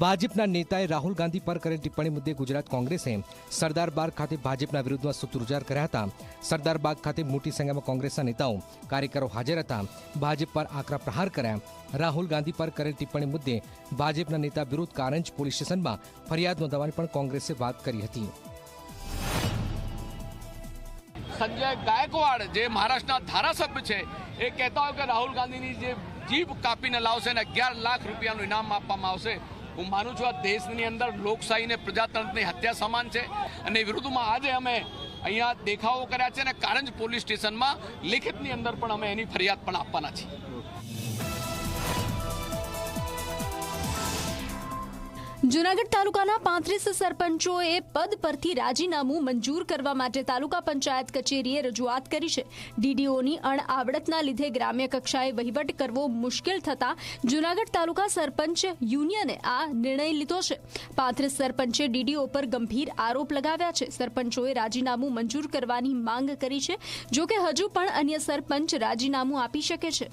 ભાજપના નેતાએ રાહુલ ગાંધી પર કરેલ ટિપ્પણી મુદ્દે ગુજરાત કોંગ્રેસે સરદાર બાગ ખાતે ભાજપના વિરુદ્ધમાં સૂત્રોચ્ચાર કર્યા હતા. સરદાર બાગ ખાતે મોટી સંખ્યામાં કોંગ્રેસના નેતાઓ કાર્યકરો હાજર હતા. ભાજપ પર આકરા પ્રહાર કર્યા. રાહુલ ગાંધી પર કરેલ ટિપ્પણી મુદ્દે ભાજપના નેતા વિરુદ્ધ કારંજ પોલીસ સ્ટેશનમાં ફરિયાદ નોંધાવવાની પણ કોંગ્રેસે વાત કરી હતી. સંજય ગાયકવાડ જે મહારાષ્ટ્રના ધારાસભ્ય છે, એ કહેતા હોય કે રાહુલ ગાંધીની જે જીભ કાપીને લાવશે અને અગિયાર લાખ રૂપિયાનું ઇનામ આપવામાં આવશે. હું માનું છું આ દેશની અંદર લોકશાહી અને પ્રજાતંત્રની હત્યા સમાન છે અને વિરુદ્ધમાં આજે અમે અહીંયા દેખાવો કર્યા છે અને કારંજ પોલીસ સ્ટેશનમાં લેખિતની અંદર પણ અમે એની ફરિયાદ પણ આપવાના છીએ. જુનાગઢ તાલુકાના પાંત્રીસ સરપંચોએ પદ પરથી રાજીનામું મંજૂર કરવા માટે તાલુકા પંચાયત કચેરીએ રજૂઆત કરી છે. ડીડીઓની અણઆવડતના લીધે ગ્રામ્ય કક્ષાએ વહીવટ કરવો મુશ્કેલ થતા જુનાગઢ તાલુકા સરપંચ યુનિયને આ નિર્ણય લીધો છે. પાંત્રીસ સરપંચે ડીડીઓ પર ગંભીર આરોપ લગાવ્યા છે. સરપંચોએ રાજીનામું મંજૂર કરવાની માંગ કરી છે, જોકે હજુ પણ અન્ય સરપંચ રાજીનામું આપી શકે છે.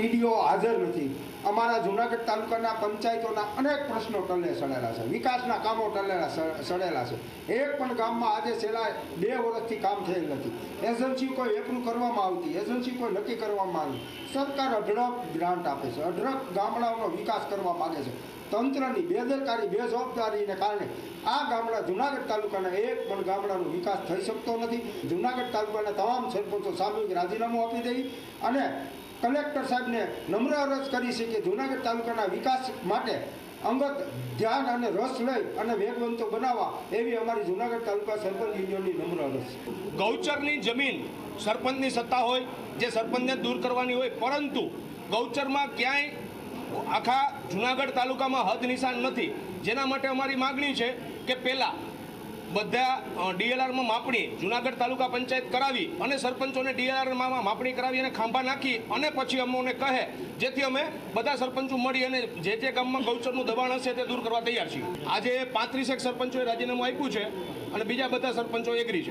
ટીડીઓ હાજર નથી. અમારા જુનાગઢ તાલુકાના પંચાયતોના અનેક પ્રશ્નો ટલે સડેલા છે. વિકાસના કામો ટલેલા સડેલા છે. એક પણ ગામમાં આજે છેલ્લા બે વર્ષથી કામ થયેલ નથી. એજન્સી કોઈ એપ્રુવ કરવામાં આવતી, એજન્સી કોઈ નક્કી કરવામાં આવી. સરકાર અઢળક ગ્રાન્ટ આપે છે. અઢળક ગામડાઓનો વિકાસ કરવા માગે છે. તંત્રની બેદરકારી, બેજવાબદારીને કારણે આ ગામડા જુનાગઢ તાલુકાના એક પણ ગામડાનો વિકાસ થઈ શકતો નથી. જુનાગઢ તાલુકાના તમામ સરપંચો સામૂહિક રાજીનામું આપી દઈ અને કલેક્ટર સાહેબને નમ્ર અરજ કરી છે કે જુનાગઢ તાલુકાના વિકાસ માટે અંગત ધ્યાન અને રસ લઈ અને વેગવંતો બનાવવા એવી અમારી જુનાગઢ તાલુકા સરપંચ યુનિયનની નમ્ર અરજ છે. ગૌચરની જમીન સરપંચની સત્તા હોય, જે સરપંચને દૂર કરવાની હોય, પરંતુ ગૌચરમાં ક્યાંય આખા જુનાગઢ તાલુકામાં હદ નિશાન નથી. જેના માટે અમારી માગણી છે કે પહેલાં બધા ડીએલઆરમાં માપણી જુનાગઢ તાલુકા પંચાયત કરાવી અને સરપંચોને ડીએલઆરમાં માપણી કરાવી અને ખાંભા નાખી અને પછી અમોને કહે, જેથી અમે બધા સરપંચો મળી અને જે તે ગામમાં ગૌચરનું દબાણ હશે તે દૂર કરવા તૈયાર છીએ. આજે પાંત્રીસેક સરપંચોએ રાજીનામું આપ્યું છે અને બીજા બધા સરપંચો એગ્રી છે.